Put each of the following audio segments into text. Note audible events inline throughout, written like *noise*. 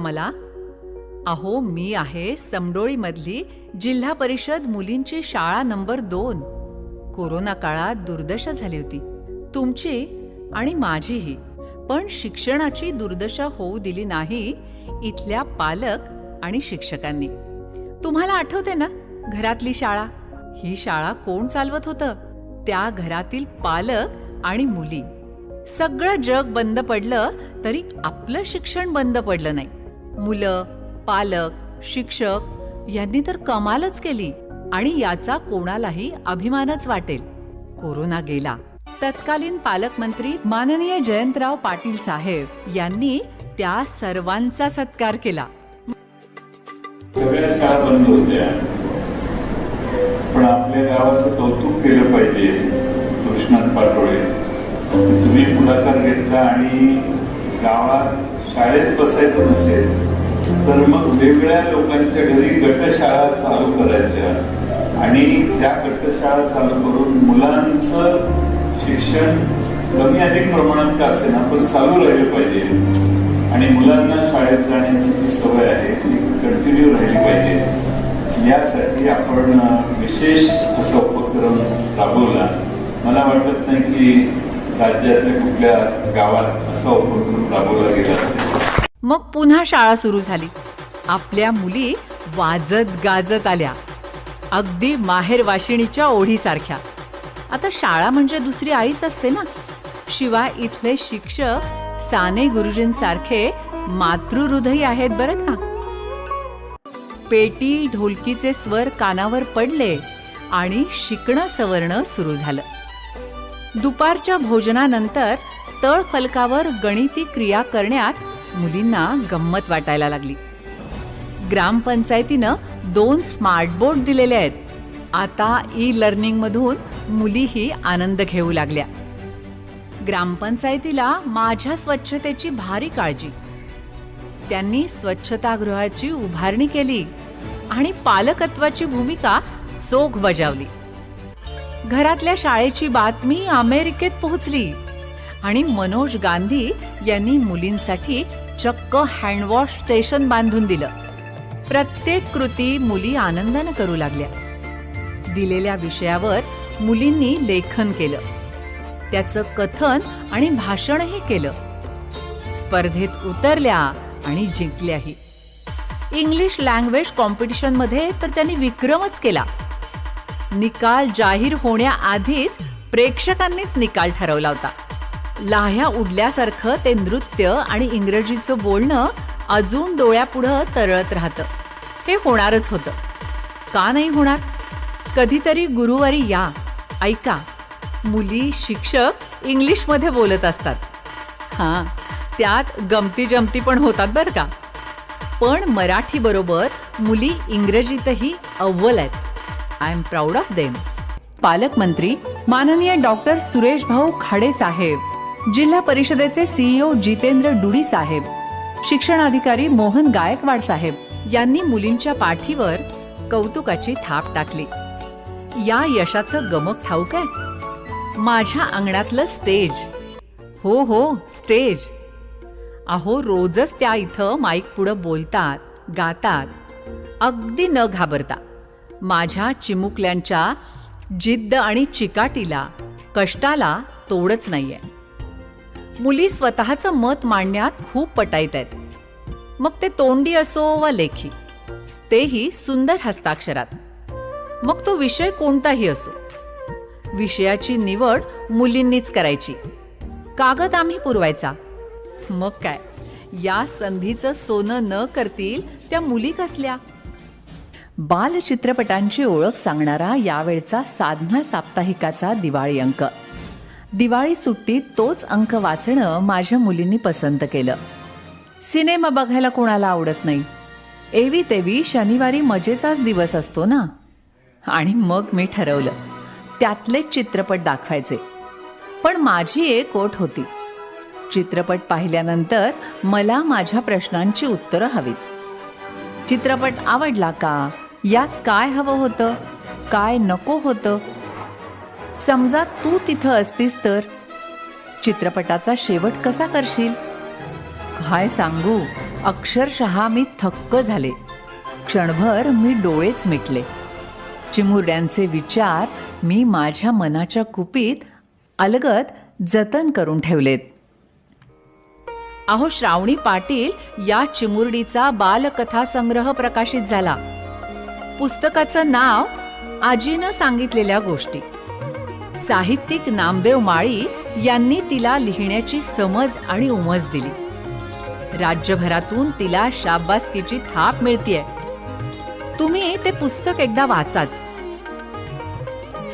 मला? अहो मी आहे समडोळीमधली जिल्हा परिषद मुलींची शाळा नंबर दोन. कोरोना काळात दुर्दशा झाली होती. तुमची आणि माझीही. पण शिक्षणाची दुर्दशा होऊ दिली नाही इथल्या पालक आणि शिक्षकांनी. तुम्हाला आठवते ना घरातली शाळा? ही शाळा कोण चालवत होतं? त्या घरातील पालक आणि मुली. सगळं जग बंद पडलं तरी आपलं शिक्षण बंद पडलं नाही. मुलं पालक शिक्षक यांनी तर कमालच केली आणि याचा कोणालाही अभिमानच वाटेल. कोरोना गेला. तत्कालीन पालकमंत्री माननीय जयंतराव पाटील साहेब यांनी त्या सर्वांचा सत्कार केला. सगळ्या शाळा बंद होत्या. पण आपल्या गावाचं कौतुक केलं पाहिजे कृष्णात पाटोळे तुम्ही पुढाकार घेतला आणि गावात शाळेत बसायचं नसेल तर मग वेगळ्या लोकांच्या घरी गटशाळा चालू करायच्या. आणि त्या गटशाळा चालू करून मुलांचं शिक्षण कमी अधिक प्रमाणात का असेना पण चालू राहिलं पाहिजे. आणि मुलांना शाळेत जाण्याची जी सवय आहे ती कंटिन्यू राहिली पाहिजे. यासाठी आपण विशेष असा उपक्रम राबवला. मला वाटत नाही की राज्यातल्या कुठल्या गावात असा उपक्रम राबवला गेला असेल. मग पुन्हा शाळा सुरू झाली. आपल्या मुली वाजत गाजत आल्या. अगदी माहेर वाशिणीच्या ओढीसारख्या. आता शाळा म्हणजे दुसरी आईच असते ना? शिवाय इथले शिक्षक साने गुरुजींसारखे मातृहृदयी आहेत बरं का? पेटी ढोलकीचे स्वर कानावर पडले आणि शिकणं सवरणं सुरू झालं. दुपारच्या भोजनानंतर तळफलकावर गणिती क्रिया करण्यात मुलींना गंमत वाटायला लागली. ग्रामपंचायतीनं दोन स्मार्ट बोर्ड दिलेले आहेत. आता ई लर्निंगमधून मुलीही आनंद घेऊ लागल्या. ग्रामपंचायतीला माझ्या स्वच्छतेची भारी काळजी. त्यांनी स्वच्छतागृहाची उभारणी केली आणि पालकत्वाची भूमिका चोख बजावली. घरातल्या शाळेची बातमी अमेरिकेत पोहोचली आणि मनोज गांधी यांनी मुलींसाठी चक्क हँडवॉश स्टेशन बांधून दिलं. प्रत्येक कृती मुली आनंदानं करू लागल्या. दिलेल्या विषयावर मुलींनी लेखन केलं. त्याचं कथन आणि भाषणही केलं. स्पर्धेत उतरल्या आणि जिंकल्याही. इंग्लिश लँग्वेज कॉम्पिटिशनमध्ये तर त्यांनी विक्रमच केला. निकाल जाहीर होण्याआधीच प्रेक्षकांनीच निकाल ठरवला होता. लाह्या उडल्यासारखं ते नृत्य आणि इंग्रजीचं बोलणं अजून डोळ्यापुढं तरळत राहतं. हे होणारच होतं. का नाही होणार? कधीतरी गुरुवारी या. ऐका. मुली शिक्षक इंग्लिशमध्ये बोलत असतात. हां त्यात गमती जमती पण होतात बरं का. पण मराठीबरोबर मुली इंग्रजीतही अव्वल आहेत. I am proud of them पालकमंत्री माननीय डॉक्टर सुरेश भाऊ खाडे साहेब. जिल्हा परिषदेचे सीईओ जितेंद्र डुडी साहेब शिक्षणाधिकारी मोहन गायकवाड साहेब यांनी मुलींच्या पाठीवर कौतुकाची थाप टाकली. या यशाचं गमक ठाऊक आहे. माझ्या अंगणातलं स्टेज. हो हो स्टेज. अहो रोजच त्या इथं माईक पुढं बोलतात गातात. अगदी न घाबरता माझ्या चिमुकल्यांच्या जिद्द आणि चिकाटीला कष्टाला तोडच नाहीये. मुली स्वतःचं मत मांडण्यात खूप पटाईत आहेत. मग ते तोंडी असो वा लेखी तेही सुंदर हस्ताक्षरात. मग तो विषय कोणताही असो. विषयाची निवड मुलींनीच करायची. कागद आम्ही पुरवायचा. मग काय? या संधीचं सोनं न करतील त्या मुली कसल्या? बालचित्रपटांची ओळख सांगणारा यावेळचा साधना साप्ताहिकाचा दिवाळी अंक. दिवाळी सुट्टीत तोच अंक वाचणं माझ्या मुलींनी पसंत केलं. सिनेमा बघायला कोणाला आवडत नाही. एवी तेवी शनिवारी मजेचाच दिवस असतो ना? आणि मग मी ठरवलं त्यातलेच चित्रपट दाखवायचे. पण माझी एक ओट होती. चित्रपट पाहिल्यानंतर मला माझ्या प्रश्नांची उत्तरं हवीत. चित्रपट आवडला का? यात काय हवं होतं? काय नको होतं? समजा तू तिथं असतीस तर चित्रपटाचा शेवट कसा करशील? काय सांगू? अक्षरशः मी थक्क झाले. क्षणभर मी डोळेच मिटले. चिमुरड्यांचे विचार मी माझ्या मनाच्या कुपीत अलगत जतन करून ठेवलेत. अहो श्रावणी पाटील या चिमुरडीचा बालकथा संग्रह प्रकाशित झाला. पुस्तकाचं नाव आजीनं सांगितलेल्या गोष्टी. साहित्यिक नामदेव माळी यांनी तिला लिहिण्याची समज आणि उमज दिली. राज्यभरातून तिला शाबासकीची थाप मिळतीये. तुम्ही ते पुस्तक एकदा वाचाच.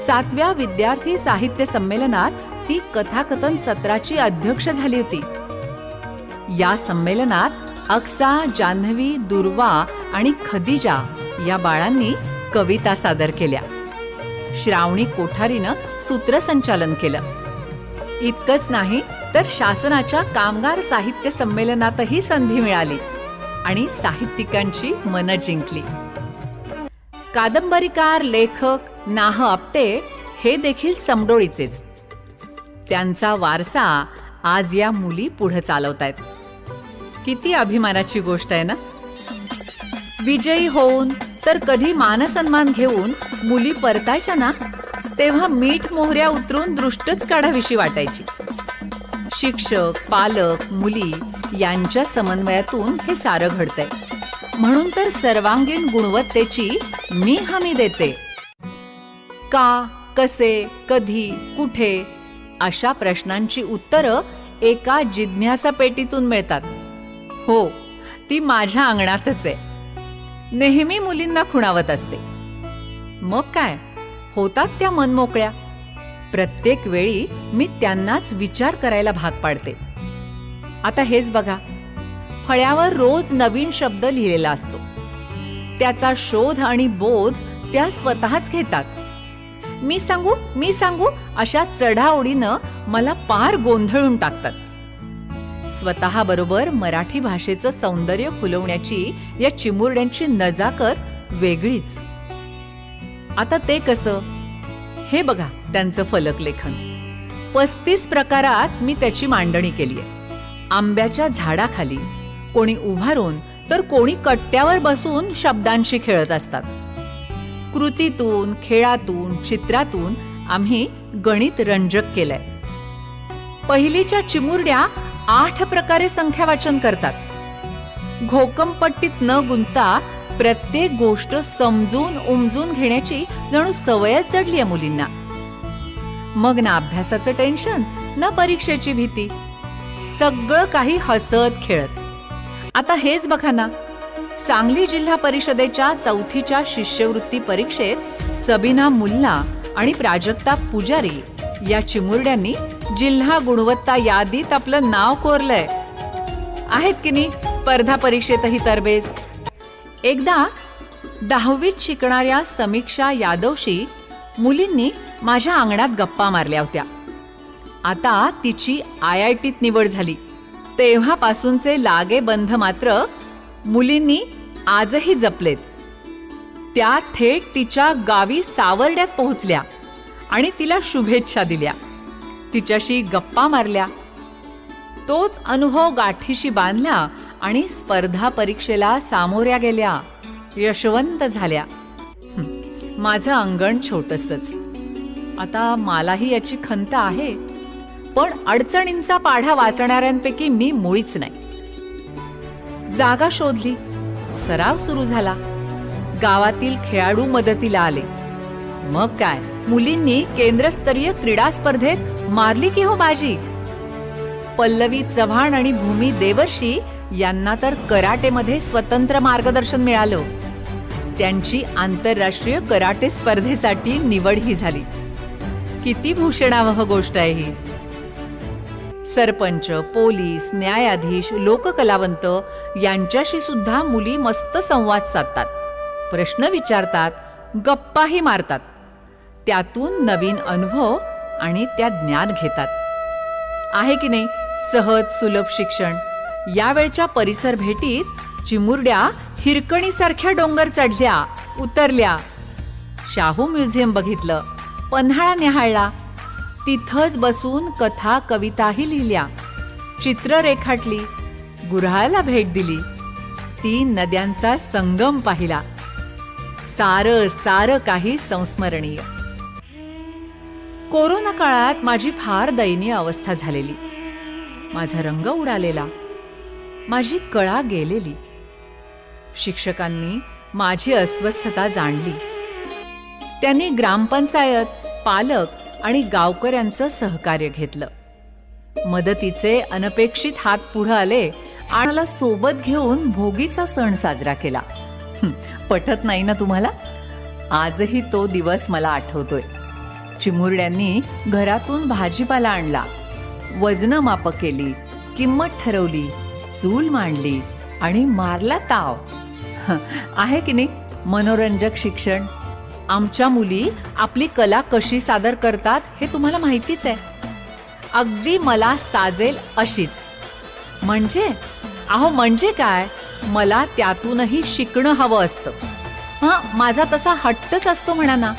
सातव्या विद्यार्थी साहित्य संमेलनात ती कथाकथन सत्राची अध्यक्ष झाली होती. या संमेलनात अक्सा जान्हवी दुर्वा आणि खदिजा या बाळांनी कविता सादर केल्या. श्रावणी कोठारीनं सूत्रसंचालन केलं. इतकंच नाही तर शासनाच्या कामगार साहित्य संमेलनातही संधी मिळाली आणि साहित्यिकांची मनं जिंकली. कादंबरीकार लेखक नाह आपटे हे देखील समडोळीचेच. त्यांचा वारसा आज या मुली पुढे चालवतायत. किती अभिमानाची गोष्ट आहे ना? विजयी होऊन तर कधी मानसन्मान घेऊन मुली परतायच्या ना तेव्हा मीठ मोहऱ्या उतरून दृष्टच काढावीशी वाटायची. शिक्षक पालक मुली यांच्या समन्वयातून हे सारं घडतंय. म्हणून तर सर्वांगीण गुणवत्तेची मी हमी देते. का कसे कधी कुठे अशा प्रश्नांची उत्तरं एका जिज्ञासा पेटीतून मिळतात. हो ती माझ्या अंगणातच आहे. नेहमी मुलींना खुणावत असते. मग काय? होतात त्या मनमोकळ्या. प्रत्येक वेळी मी त्यांनाच विचार करायला भाग पाडते. आता हेच बघा. फळ्यावर रोज नवीन शब्द लिहिलेला असतो. त्याचा शोध आणि बोध त्या स्वतःच घेतात. मी सांगू मी सांगू अशा चढाओढीनं मला पार गोंधळून टाकतात. स्वतःबरोबर मराठी भाषेचं सौंदर्य फुलवण्याची या चिमुरड्यांची नजाकत वेगळीच. आता ते कसं? हे बघा त्यांचं फलक लेखन. पस्तीस प्रकारात मी त्याची मांडणी केली आहे आंब्याच्या झाडाखाली कोणी उभारून तर कोणी कट्ट्यावर बसून शब्दांशी खेळत असतात. कृतीतून खेळातून चित्रातून आम्ही गणित रंजक केलंय. पहिलीच्या चिमुरड्या आठ प्रकारे संख्या वाचन करतात. घोकमपट्टीत न गुंता प्रत्येक गोष्ट समजून उमजून घेण्याची जणू सवयच जडली आहे मुलींना. मग ना अभ्यासाचं टेन्शन ना परीक्षेची भीती. सगळं काही हसत खेळत. आता हेच बघा ना. सांगली जिल्हा परिषदेच्या चौथीच्या शिष्यवृत्ती परीक्षेत सबिना मुल्ला आणि प्राजक्ता पुजारी या चिमुरड्यांनी जिल्हा गुणवत्ता यादीत आपलं नाव कोरलंय. आहेत की नाही? स्पर्धा परीक्षेतही तरबेज. एकदा दहावीत शिकणाऱ्या समीक्षा यादवशी मुलींनी माझ्या अंगणात गप्पा मारल्या होत्या. आता तिची आय आय टीत निवड झाली. तेव्हापासूनचे लागे बंध मात्र मुलींनी आजही जपलेत. त्या थेट तिच्या गावी सावर्ड्यात पोहोचल्या आणि तिला शुभेच्छा दिल्या. तिच्याशी गप्पा मारल्या. तोच अनुभव गाठीशी बांधला आणि स्पर्धा परीक्षेला सामोऱ्या गेल्या. यशवंत झाल्या. माझं अंगण छोटसच. आता मलाही याची खंत आहे. पण अडचणींचा पाढा वाचणाऱ्यांपैकी मी मुळीच नाही. जागा शोधली. सराव सुरू झाला. गावातील खेळाडू मदतीला आले. मग काय? मुलींनी केंद्रस्तरीय क्रीडा स्पर्धेत मारली की हो बाजी? पल्लवी चव्हाण आणि भूमी देवर्षी यांना तर कराटेमध्ये स्वतंत्र मार्गदर्शन मिळालं. त्यांची आंतरराष्ट्रीय कराटे स्पर्धेसाठी निवडही झाली. किती भूषणावह गोष्ट आहे ही. सरपंच पोलीस न्यायाधीश लोककलावंत यांच्याशी सुद्धा मुली मस्त संवाद साधतात. प्रश्न विचारतात गप्पाही मारतात. त्यातून नवीन अनुभव आणि त्या ज्ञान घेतात. आहे की नाही? सहज सुलभ शिक्षण. यावेळच्या परिसर भेटीत चिमुरड्या हिरकणीसारख्या डोंगर चढल्या उतरल्या. शाहू म्युझियम बघितलं. पन्हाळा निहाळला. तिथंच बसून कथा कविताही लिहिल्या. चित्र रेखाटली. गुऱ्हाळाला भेट दिली. तीन नद्यांचा संगम पाहिला. सारं सारं काही संस्मरणीय. कोरोना काळात माझी फार दयनीय अवस्था झालेली. माझा रंग उडालेला. माझी कळा गेलेली. शिक्षकांनी माझी अस्वस्थता जाणली. त्यांनी ग्रामपंचायत पालक आणि गावकऱ्यांचं सहकार्य घेतलं. मदतीचे अनपेक्षित हात पुढे आले आणि मला सोबत घेऊन भोगीचा सण साजरा केला. पटत नाही ना तुम्हाला? आजही तो दिवस मला आठवतोय. चिमुरड्यांनी घरातून भाजीपाला आणला. वजन माप केली किंमत ठरवली चूल मांडली आणि मारला ताव. *laughs* आहे की नाही? मनोरंजक शिक्षण. आमच्या मुली आपली कला कशी सादर करतात हे तुम्हाला माहितीच आहे. अगदी मला साजेल अशीच. म्हणजे? अहो म्हणजे काय? मला त्यातूनही शिकणं हवं असतं. हां माझा तसा हट्टच असतो म्हणा ना.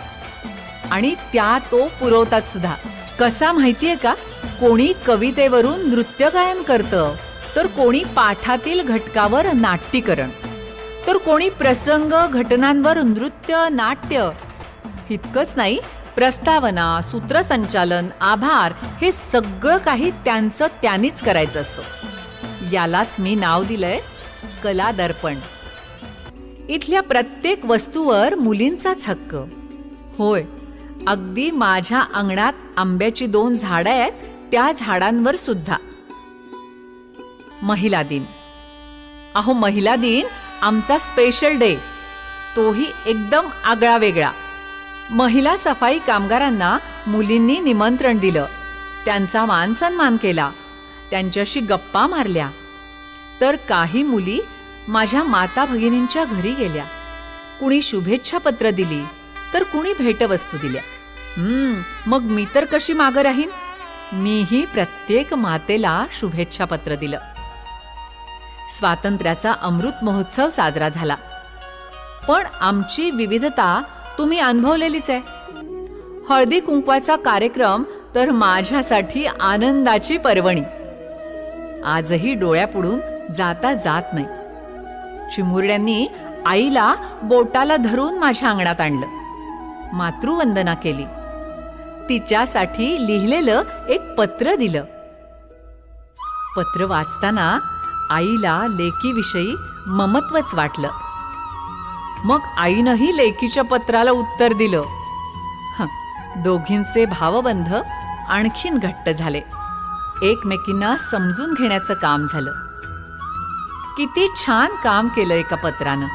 आणि त्या तो पुरवतात सुद्धा. कसा माहितीये का? कोणी कवितेवरून नृत्य गायन करतं तर कोणी पाठातील घटकावर नाट्यीकरण तर कोणी प्रसंग घटनांवर नृत्य नाट्य. इतकंच नाही प्रस्तावना सूत्रसंचालन आभार हे सगळं काही त्यांचं त्यांनीच करायचं असतं. यालाच मी नाव दिलंय कला दर्पण इथल्या प्रत्येक वस्तूवर मुलींचाच हक्क. होय अगदी माझ्या अंगणात आंब्याची दोन झाडं आहेत त्या झाडांवर सुद्धा. महिला दिन. अहो महिला दिन आमचा स्पेशल डे तोही एकदम आगळा वेगळा महिला सफाई कामगारांना मुलींनी निमंत्रण दिलं. त्यांचा मान सन्मान केला. त्यांच्याशी गप्पा मारल्या. तर काही मुली माझ्या माता भगिनींच्या घरी गेल्या. कुणी शुभेच्छा पत्र दिली. तर कुणी भेटवस्तू दिल्या? हम्म मग मी तर कशी मागं राहीन? मीही प्रत्येक मातेला शुभेच्छा पत्र दिलं. स्वातंत्र्याचा अमृत महोत्सव साजरा झाला. पण आमची विविधता तुम्ही अनुभवलेलीच आहे. हळदी कुंकवाचा कार्यक्रम तर माझ्यासाठी आनंदाची पर्वणी. आजही डोळ्यापुढून जाता जात नाही. चिमुरड्यांनी आईला बोटाला धरून माझ्या अंगणात आणलं. मातृवंदना केली. तिच्यासाठी लिहिलेलं एक पत्र दिलं. पत्र वाचताना आईला लेकीविषयी ममत्वच वाटलं. मग आईनंही लेकीच्या पत्राला उत्तर दिलं. दोघींचे भावबंध आणखीन घट्ट झाले. एकमेकींना समजून घेण्याचं काम झालं. किती छान काम केलं एका पत्रानं.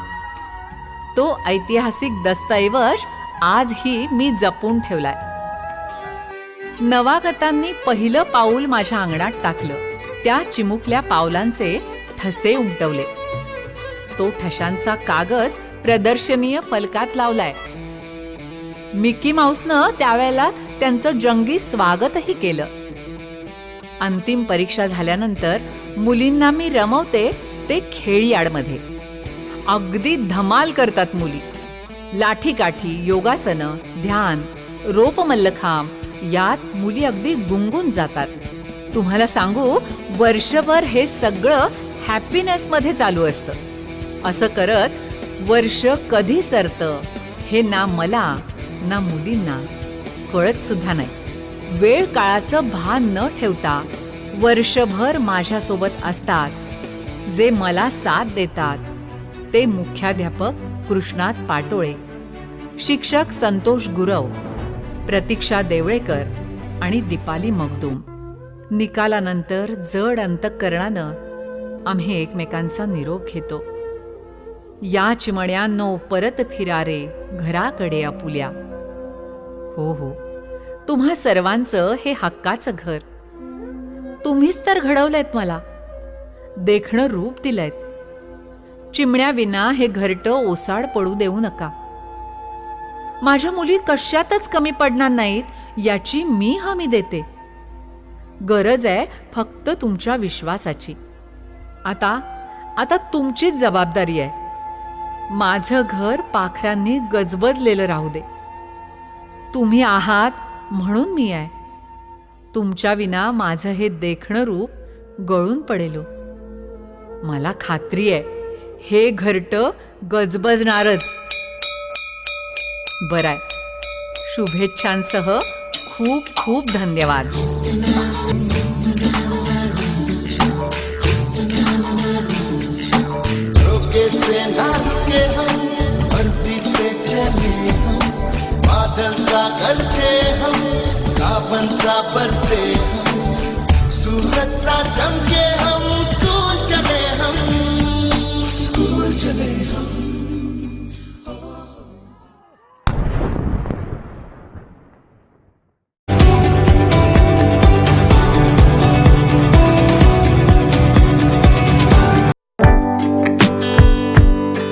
तो ऐतिहासिक दस्तऐवज आजही मी जपून ठेवलाय. नवागतांनी पहिलं पाऊल माझ्या अंगणात टाकलं. त्या चिमुकल्या पावलांचे ठसे उमटवले. तो ठशांचा कागद प्रदर्शनीय फलकात लावलाय. मिकी माऊसनं त्यावेळेला त्यांचं जंगी स्वागतही केलं. अंतिम परीक्षा झाल्यानंतर मुलींना मी रमवते ते खेळीयाडमध्ये अगदी धमाल करतात मुली. लाठीकाठी योगासनं ध्यान रोपमल्लखांब यात मुली अगदी गुंगून जातात. तुम्हाला सांगू वर्षभर हे सगळं हॅपीनेसमध्ये चालू असतं. असं करत वर्ष कधी सरतं हे ना मला ना मुलींना कळत सुद्धा नाही. वेळ काळाचं भान न ठेवता वर्षभर माझ्यासोबत असतात जे मला साथ देतात ते मुख्याध्यापक कृष्णात पाटोळे. शिक्षक संतोष गुरव प्रतीक्षा देवळेकर आणि दीपाली मगदूम. निकालानंतर जड अंतकरणानं आम्ही एकमेकांचा निरोप घेतो. या चिमण्यांनो परत फिरारे घराकडे आपुल्या. हो हो. तुम्हा सर्वांचं हे हक्काचं घर. तुम्हीच तर घडवलंयत मला. देखणं रूप दिलंयत. चिमण्याविना हे घरटं ओसाड पडू देऊ नका. माझ्या मुली कशातच कमी पडणार नाहीत याची मी हमी देते. गरज आहे फक्त तुमच्या विश्वासाची. आता आता तुमचीच जबाबदारी आहे. माझं घर पाखरांनी गजबजलेलं राहू दे. तुम्ही आहात म्हणून मी आहे. तुमच्याविना माझं हे देखणं रूप गळून पडेलो. मला खात्री आहे. हे घरटं गजबजणारच. बराय शुभेच्छांसह खूप खूप धन्यवाद. रोके से ना रुके हम मर्जी से चले हम बादल सा गरजे हम सावन सा बरसे